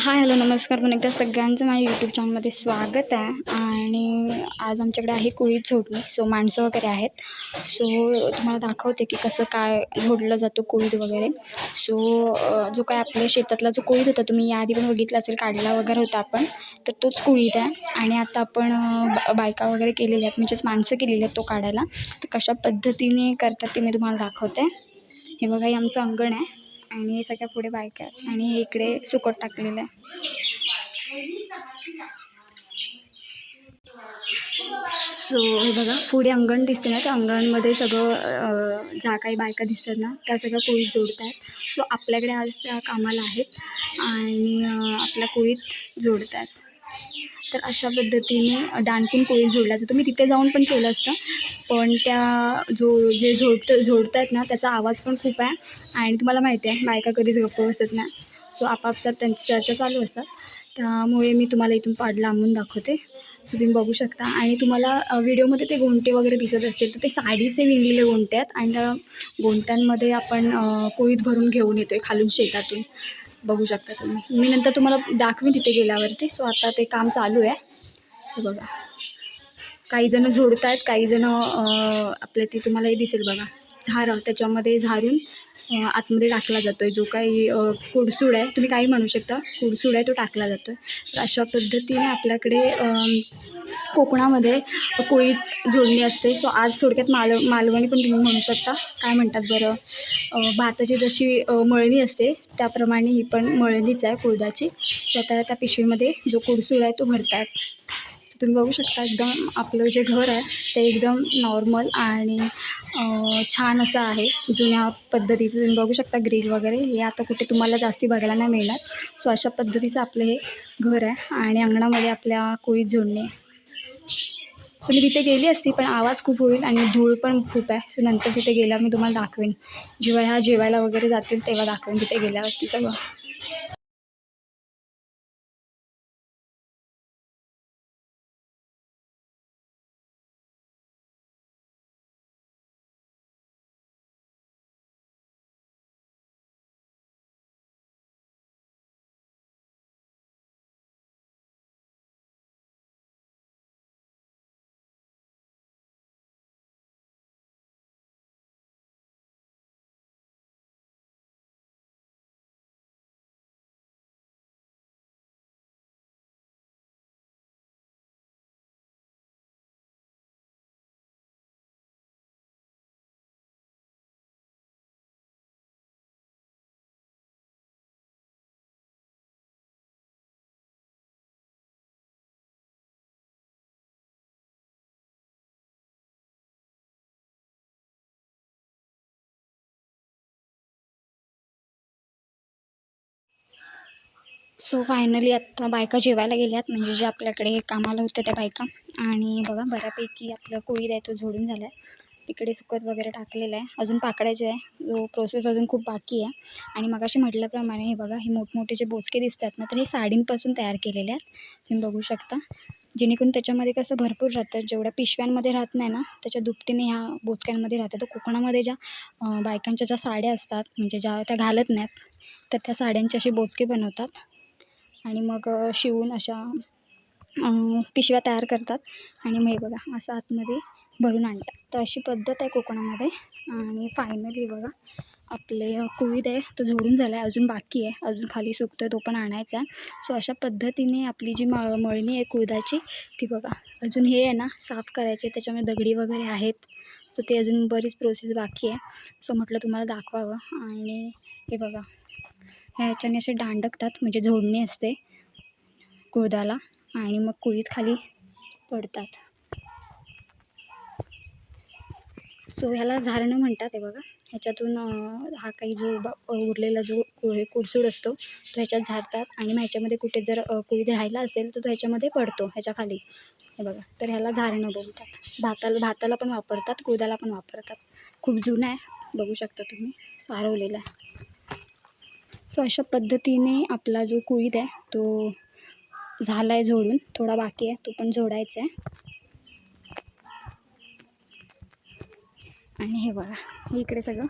Hi hello नमस्कार. पण एकदा सगळ्यांचं माझ्या यूट्यूब चॅनलमध्ये स्वागत आहे. आणि आज आमच्याकडे आहे कुळी झोडणी. सो माणसं वगैरे आहेत. सो तुम्हाला दाखवते की कसं काय झोडलं जातं कुळीद वगैरे. सो जो काय आपल्या शेतातला जो कुळीद होता तुम्ही याआधी पण बघितला असेल काढला वगैरे होता आपण तर तोच कुळीत आहे. आणि आता आपण बायका वगैरे केलेल्या आहेत. म्हणजेच माणसं केलेली आहेत तो काढायला. तर कशा पद्धतीने करतात ते मी तुम्हाला दाखवते. हे बघा हे आमचं अंगण आहे. आणि हे सगळ्या पुढे बायका आहेत. आणि हे इकडे सुकट टाकलेलं आहे. सो हे बघा पुढे अंगण दिसते ना त्या अंगणमध्ये सगळं ज्या काही बायका दिसतात ना त्या सगळ्या कोळीत जोडत आहेत सो आपल्याकडे आज त्या कामाला आहेत आणि आपल्या कोळीत जोडत आहेत तर अशा पद्धतीने डाणकून कोळीत जोडला जातो. मी तिथे जाऊन पण केलं असतं. पण त्या जो जे जोडत जोडत आहेत ना त्याचा आवाज पण खूप आहे. आणि तुम्हाला माहिती आहे बायका कधीच गप्प बसत नाही. सो आपापसात त्यांची चर्चा चालू असतात. त्यामुळे मी तुम्हाला इथून पाड लांबून दाखवते. सो तुम्ही बघू शकता. आणि तुम्हाला व्हिडिओमध्ये ते गोंटे वगैरे दिसत असतील तर ते साडीचे विणलेले गोंटे आहेत. आणि त्या गोंट्यांमध्ये आपण कोळीत भरून घेऊन येतो आहे खालून शेतातून. बघू शकता तुम्ही. मी नंतर तुम्हाला दाखवीन तिथे गेल्यावरती. सो आता ते काम चालू आहे. हे बघा. काही जण झोडत आहेत काही जण आपल्या ते तुम्हाला हे दिसेल बघा. झारं त्याच्यामध्ये झारून आतमध्ये टाकला जातो आहे जो काही कुडसूड आहे तुम्ही काही म्हणू शकता कुडसूड आहे तो टाकला जातो आहे तर अशा पद्धतीने आपल्याकडे कोकणामध्ये कोळीत जोडणी असते. सो आज थोडक्यात माल मालवणी पण तुम्ही म्हणू शकता. काय म्हणतात बरं? भाताची जशी मळणी असते त्याप्रमाणे ही पण मळणीच आहे कुळदाची. सो आता त्या पिशवीमध्ये जो कुडसूड आहे तो भरतात तुम्ही बघू शकता. एकदम आपलं जे घर आहे ते एकदम नॉर्मल आणि छान असं आहे. जुन्या पद्धतीचं तुम्ही बघू शकता ग्रिल वगैरे. हे आता कुठे तुम्हाला जास्ती बघायला नाही मिळणार. सो अशा पद्धतीचं आपलं हे घर आहे आणि अंगणामध्ये आपल्या कुळीत जोडणे सो मी तिथे गेली असती पण आवाज खूप होईल आणि धूळ पण खूप आहे. सो नंतर तिथे गेल्यावर मी तुम्हाला दाखवेन. जेव्हा ह्या जेवायला वगैरे जातील तेव्हा दाखवेन तिथे गेल्यावरती सगळं. सो फायनली आत्ता बायका जेवायला गेल्यात. म्हणजे जे आपल्याकडे कामाला होत्या त्या बायका. आणि बघा बऱ्यापैकी आपलं कोळीद आहे तो झोडून झाला आहे तिकडे सुकत वगैरे टाकलेलं आहे. अजून पाकडायचं आहे. जो प्रोसेस अजून खूप बाकी आहे. आणि मगाशी म्हटल्याप्रमाणे हे बघा हे मोठमोठे जे बोचके दिसतात ना तर हे साडींपासून तयार केलेले आहेत. तुम्ही बघू शकता. जेणेकरून त्याच्यामध्ये कसं भरपूर राहतं. जेवढ्या पिशव्यांमध्ये राहत नाही ना त्याच्या दुपटीने ह्या बोचक्यांमध्ये राहतं. तर कोकणामध्ये ज्या बायकांच्या ज्या साड्या असतात म्हणजे ज्या त्या घालत नाहीत तर त्या साड्यांचे असे बोचके बनवतात. आणि मग शिवून अशा पिशव्या तयार करतात. आणि मग हे बघा असं आतमध्ये भरून आणतात. तर अशी पद्धत आहे कोकणामध्ये. आणि फायनली बघा आपले अ, आहे तो झोडून झाला आहे अजून बाकी आहे. अजून खाली सुकतो तो पण आणायचा आहे. सो अशा पद्धतीने आपली जी मळ मळणी आहे कुळदाची ती बघा. अजून हे आहे ना साफ करायचे. त्याच्यामध्ये दगडी वगैरे आहेत. तर ते अजून बरीच प्रोसेस बाकी आहे. सो म्हटलं तुम्हाला दाखवावं. आणि हे बघा ह्याच्याने असे दांडकतात म्हणजे जोडणी असते कुळदाला आणि मग कुळीत खाली पडतात. सो ह्याला झारणं म्हणतात हे बघा. ह्याच्यातून हा काही जो उरलेला जो कुळे कुडसूड असतो तो ह्याच्यात झारतात आणि मग ह्याच्यामध्ये कुठे जर कुळीत राहिला असेल तर तो ह्याच्यामध्ये पडतो ह्याच्या खाली. हे बघा. तर ह्याला झारणं बोलतात. भाताला भाताला पण वापरतात कुळदाला पण वापरतात. खूप जुनं आहे बघू शकता तुम्ही. सारवलेलं आहे. सो अशा पद्धतीने आपला जो कुळीत आहे तो झाला आहे जोडून थोडा बाकी आहे तो पण जोडायचा आहे. आणि हे बघा हे इकडे सगळं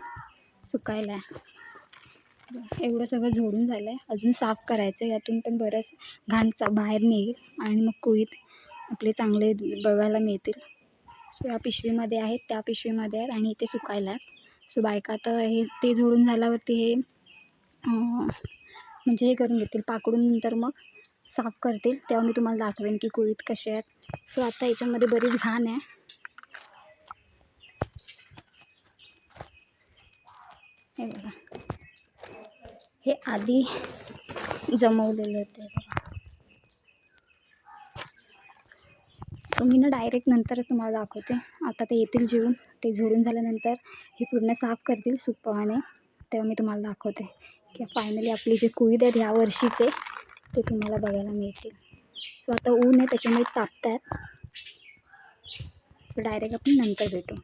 सुकायला आहे. एवढं सगळं झोडून झालं आहे अजून साफ करायचं आहे यातून पण बरंच घाण चा बाहेर निघेल आणि मग कुळीत आपले चांगले बघायला मिळतील. सो या पिशवीमध्ये आहेत त्या पिशवीमध्ये आहेत आणि इथे सुकायला आहेत. सो बायका तर हे ते झोडून झाल्यावरती हे म्हणजे हे करून घेतील. पाकडून नंतर मग साफ करतील. तेव्हा मी तुम्हाला दाखवेन की कुळीत कसे आहेत. सो आता याच्यामध्ये बरीच घाण आहे. हे बघा. हे आधी जमवलेलं होते. मी ना डायरेक्ट नंतरच तुम्हाला दाखवते. आता ते येतील जेवून. ते झोडून झाल्यानंतर हे पूर्ण साफ करतील सुकवाने. तेव्हा मी तुम्हाला दाखवते. की फायनली आपली जे कुळीद आहेत ह्या वर्षीचे ते तुम्हाला बघायला मिळतील. सो आता ऊन आहे त्याच्यामुळे तापत आहेत सो डायरेक्ट आपण नंतर भेटू.